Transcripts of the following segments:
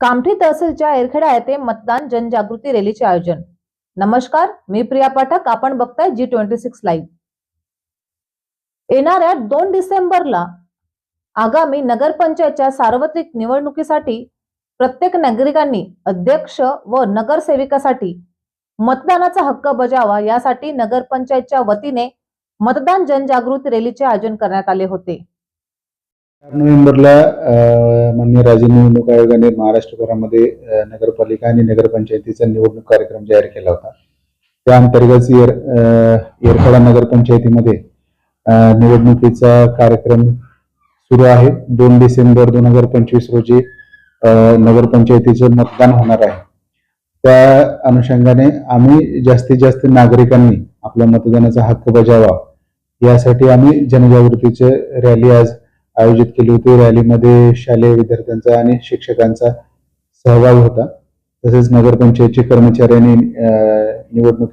कामठी तहसीलच्या एरखेडा येथे मतदान जनजागृती रॅलीचे आयोजन. नमस्कार मी प्रिया पाठक. आपण बघताय जी ट्वेंटी सिक्स लाईव्ह येणाऱ्या दोन डिसेंबरला आगामी नगरपंचायतच्या सार्वत्रिक निवडणुकीसाठी प्रत्येक नागरिकांनी अध्यक्ष व नगरसेविकासाठी मतदानाचा हक्क बजावा यासाठी नगरपंचायतच्या वतीने मतदान जनजागृती रॅलीचे आयोजन करण्यात आले होते. चार नोव्हेंबरला अ, माननीय राज्य निवडणूक आयोगाने महाराष्ट्रभरामध्ये नगरपालिका आणि नगरपंचायतीचा निवडणूक कार्यक्रम जाहीर केला होता. त्या अंतर्गत येर अ, नगरपंचायतीमध्ये निवडणुकीचा कार्यक्रम सुरू आहे. दोन डिसेंबर दोन हजार पंचवीस रोजी नगरपंचायतीचं मतदान होणार आहे. त्या अनुषंगाने आम्ही जास्तीत जास्त नागरिकांनी आपल्या मतदानाचा हक्क बजावा यासाठी आम्ही जनजागृतीचे रॅली आज आयोजित केली होती. रॅलीमध्ये शालेय विद्यार्थ्यांचा आणि शिक्षकांचा सहभाग होता. तसेच नगरपंचायतचे कर्मचारी अं, निवडणूक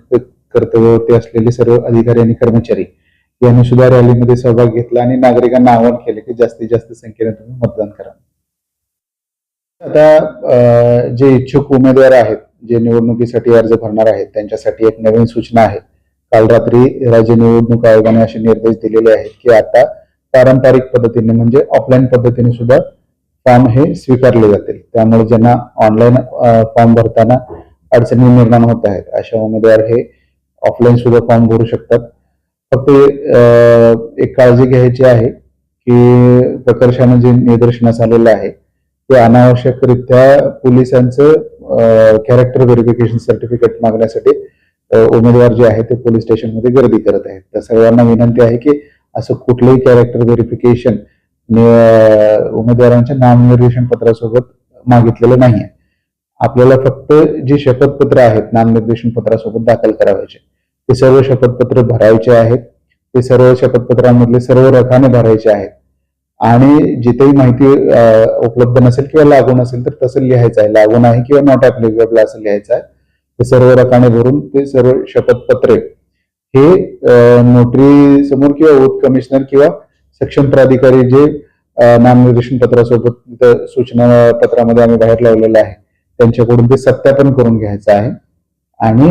कर्तव्यावरती असलेले सर्व अधिकारी आणि कर्मचारी यांनी सुद्धा रॅलीमध्ये सहभाग घेतला आणि नागरिकांना आवाहन केले की जास्तीत जास्त संख्येने तुम्ही मतदान करा. आता अं, जे इच्छुक उमेदवार आहेत जे निवडणुकीसाठी अर्ज भरणार आहेत त्यांच्यासाठी एक नवीन सूचना आहे. काल रात्री राज्य निवडणूक आयोगाने असे निर्देश दिलेले आहेत की आता पारंपरिक पद्धतीने म्हणजे ऑफलाईन पद्धतीने सुद्धा फॉर्म हे स्वीकारले जातील. त्यामुळे ज्यांना ऑनलाईन फॉर्म भरताना अडचणी निर्माण होत आहेत अशा उमेदवार हे ऑफलाईन सुद्धा फॉर्म भरू शकतात. फक्त एक काळजी घ्यायची आहे की प्रकर्षानं जे निदर्शनास आलेलं आहे ते अनावश्यकरित्या पोलिसांचं कॅरेक्टर व्हेरिफिकेशन सर्टिफिकेट मागण्यासाठी उमेदवार जे आहे ते पोलीस स्टेशनमध्ये गर्दी करत आहेत. तर सर्वांना विनंती आहे की असं कुठलंही कॅरेक्टर व्हेरिफिकेशन उमेदवारांच्या नामनिर्देशन पत्रासोबत मागितलेलं नाहीये. आपल्याला फक्त जी शपथपत्र आहेत नामनिर्देशन पत्रासोबत दाखल करावायचे. ते सर्व शपथपत्र भरायचे आहेत. ते सर्व शपथपत्रामधले सर्व रकाने भरायचे आहेत. आणि जिथेही माहिती उपलब्ध नसेल किंवा लागू नसेल तर तसं लिहायचं आहे. लागून आहे किंवा नॉट ऍप्लिकेबल असं लिहायचं आहे. ते सर्व रकाने भरून ते सर्व शपथपत्रे हे नोटरी समोर किंवा ओथ कमिशनर किंवा सक्षम प्राधिकारी जे नामनिर्देशन पत्रासोबत सूचना पत्रामध्ये आम्ही बाहेर लावलेलं आहे त्यांच्याकडून ते सत्यापन करून घ्यायचं आहे. आणि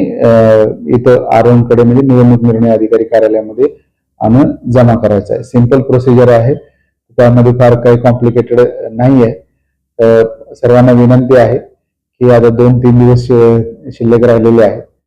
इथं आरोनकडे म्हणजे निवडणूक निर्णय अधिकारी कार्यालयामध्ये आम्ही जमा करायचं आहे. सिंपल प्रोसिजर आहे. त्यामध्ये फार काही कॉम्प्लिकेटेड नाही आहे. सर्वांना विनंती आहे की आता दोन तीन दिवस शिल्लक राहिलेले आहेत